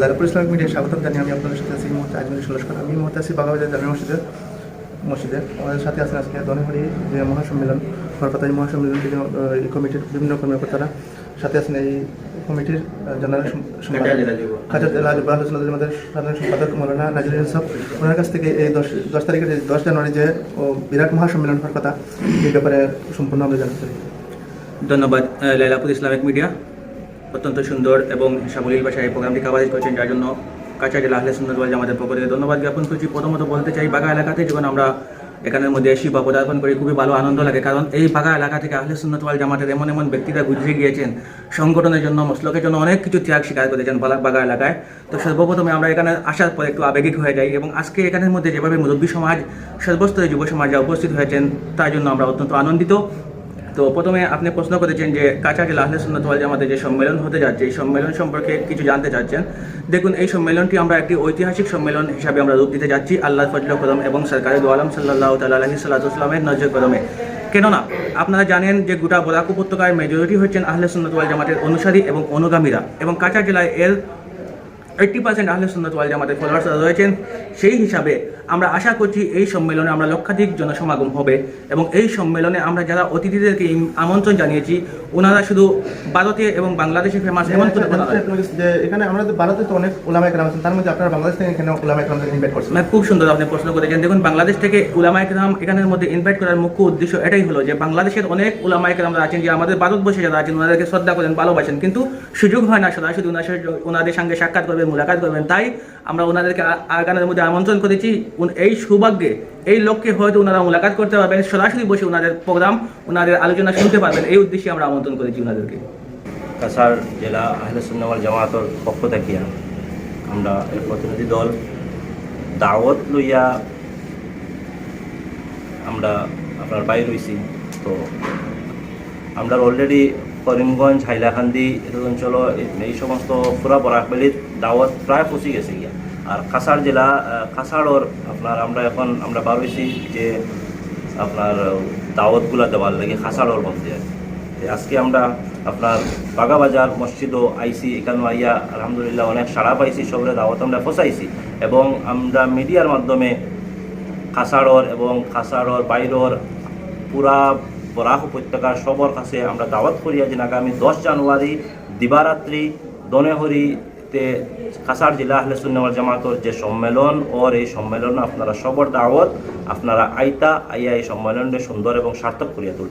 Lalpur Islamic media স্বাগতম জানিয়ে আমি আপনাদের সাথে আছি এই মুহূর্তে আজমির সুলস্কর আমি মুহূর্তে আছি বাগাবাজার জামে মসজিদে মসজিদে। আমাদের সাথে আছেন আজকে দনহরি যে মহাসম্মেলন কলকাতা এই মহাসম্মেলন এই কমিটির বিভিন্ন কর্মকর্তারা। সাথে আছেন এই কমিটির জেনারেল জেলা যুব। সাধারণ সম্পাদক মৌলানা নাজির ইনসাফ। ওনার কাছ থেকে এই দশ দশ তারিখের দশ জানুয়ারি যে ও, বিরাট মহাসম্মেলন হওয়ার কথা এই ব্যাপারে সম্পূর্ণ আমরা জানতে চাই। ধন্যবাদ লাইলাপুর ইসলামিক মিডিয়া। অত্যন্ত সুন্দর এবং সাবলীল ভাষায় প্রোগ্রামটি কাভারেজ করছেন, যার জন্য কাছা জেলা আহলে সুন্দর ওয়াল আমাদের পক্ষ থেকে ধন্যবাদ জ্ঞাপন করছি। প্রথমত বলতে চাই, বাগা এলাকাতে যখন আমরা এখানের মধ্যে এসি বা পদার্পণ করি, খুবই ভালো আনন্দ লাগে, কারণ এই বাগা এলাকা থেকে আহলে সুন্নত ওয়াল জামাতের এমন এমন ব্যক্তিরা গুজরে গিয়েছেন, সংগঠনের জন্য, মসলকের জন্য অনেক কিছু ত্যাগ স্বীকার করেছেন বাগা এলাকায়। তো সর্বপ্রথমে আমরা এখানে আসার পর একটু আবেগিক হয়ে যাই এবং আজকে এখানের মধ্যে যেভাবে মুরব্বী সমাজ, সর্বস্তরের যুব সমাজ যা উপস্থিত হয়েছেন, তার জন্য আমরা অত্যন্ত আনন্দিত। তো প্রথমে আপনি প্রশ্ন করেছেন যে কাছাকাছি আহলে সুন্নত ওয়াল জামাতের যে সম্মেলন হতে যাচ্ছে, এই সম্মেলন সম্পর্কে কিছু জানতে চাচ্ছেন। দেখুন, এই সম্মেলনটি আমরা একটি ঐতিহাসিক সম্মেলন হিসাবে আমরা রূপ দিতে যাচ্ছি আল্লাহ ফজল কদম এবং সরকারি দোয়ালাম সাল্লাহ তাল্লাহি সাল্লাহামের নজর কদমে। কেননা, আপনারা জানেন যে গোটা বরাক উপত্যকার মেজরিটি হচ্ছেন আহলে সুন্নত জামাতের অনুসারী এবং অনুগামীরা এবং কাছাড় জেলায় এর এইট্টি পার্সেন্ট আহলে সুন্নত ওয়াল জামাতের ফলোয়ার্সরা রয়েছেন। সেই হিসাবে আমরা আশা করছি এই সম্মেলনে আমরা লক্ষাধিক জনসমাগম হবে এবং এই সম্মেলনে আমরা যারা অতিথিদেরকে আমন্ত্রণ জানিয়েছি ওনারা শুধু ভারতে এবং বাংলাদেশে ফেমাস এমন কোনো এখানে আমাদের ভারতে তো অনেক ওলামা একরাম আছেন তার মধ্যে আপনারা বাংলাদেশ থেকে এখানে ওলামা একরামদের ইনভাইট করছেন। মানে খুব সুন্দর আপনি প্রশ্ন করেছেন। দেখুন বাংলাদেশ থেকে উলামা একরাম এখানের মধ্যে ইনভাইট করার মুখ্য উদ্দেশ্য এটাই হলো যে বাংলাদেশের অনেক উলামা একরামরা আছেন যে আমাদের ভারতবর্ষে যারা আছেন ওনাদেরকে শ্রদ্ধা করেন ভালোবাসেন। কিন্তু সুযোগ হয় না সরাসরি ওনার ওনাদের সঙ্গে সাক্ষাৎ করবেন মুলাকাত করবেন। তাই আমরা ওনাদেরকে আগানের মধ্যে আমন্ত্রণ করেছি এই সৌভাগ্যে, এই লক্ষ্যে হয়তো ওনারা মুলাকাত করতে পারবেন। সরাসরি বসে ওনাদের প্রোগ্রাম, ওনাদের আলোচনা শুনতে পারবেন। এই উদ্দেশ্যে আমরা আমন্ত্রণ করেছি ওনাদেরকে। কাছাড় জেলা আহলে সুন্নাওয়াল জামাতর পক্ষ থাকিয়া আমরা প্রতিনিধি দল দাওয়াত লইয়া আমরা আপনার বাইর হয়েছি তো আমরা অলরেডি করিমগঞ্জ, হাইলাকান্দি অঞ্চল এই সমস্ত পুরা বরাকবেলির দাওয়াত প্রায় পৌঁছে গেছে গিয়া আর কাছাড় জেলা কাছাড়র আপনার আমরা এখন, আমরা বার হয়েছি যে আপনার দাওয়াতগুলা দেওয়ার লাগে কাছাড়র মধ্যে আজকে আমরা আপনার বাগাবাজার মসজিদও আইসি এখানে আইয়া আলহামদুলিল্লাহ অনেক সাড়া পাইছি সবরে দাওয়াত আমরা পৌঁছাইছি এবং আমরা মিডিয়ার মাধ্যমে কাছাড়র এবং কাছাড়র বাইরর পুরা বরাক উপত্যকার সবর কাছে আমরা দাওয়াত করিয়া যে আগামী দশ জানুয়ারি, দিবারাত্রি, দনেহরিতে কাসার জেলা আহলে সুন্নাওয়াল জামাতর যে সম্মেলন, ওর এই সম্মেলন আপনারা সবর দাওয়াত, আপনারা আইতা আইয়া এই সম্মেলনটা সুন্দর এবং সার্থক করিয়া তুলবেন।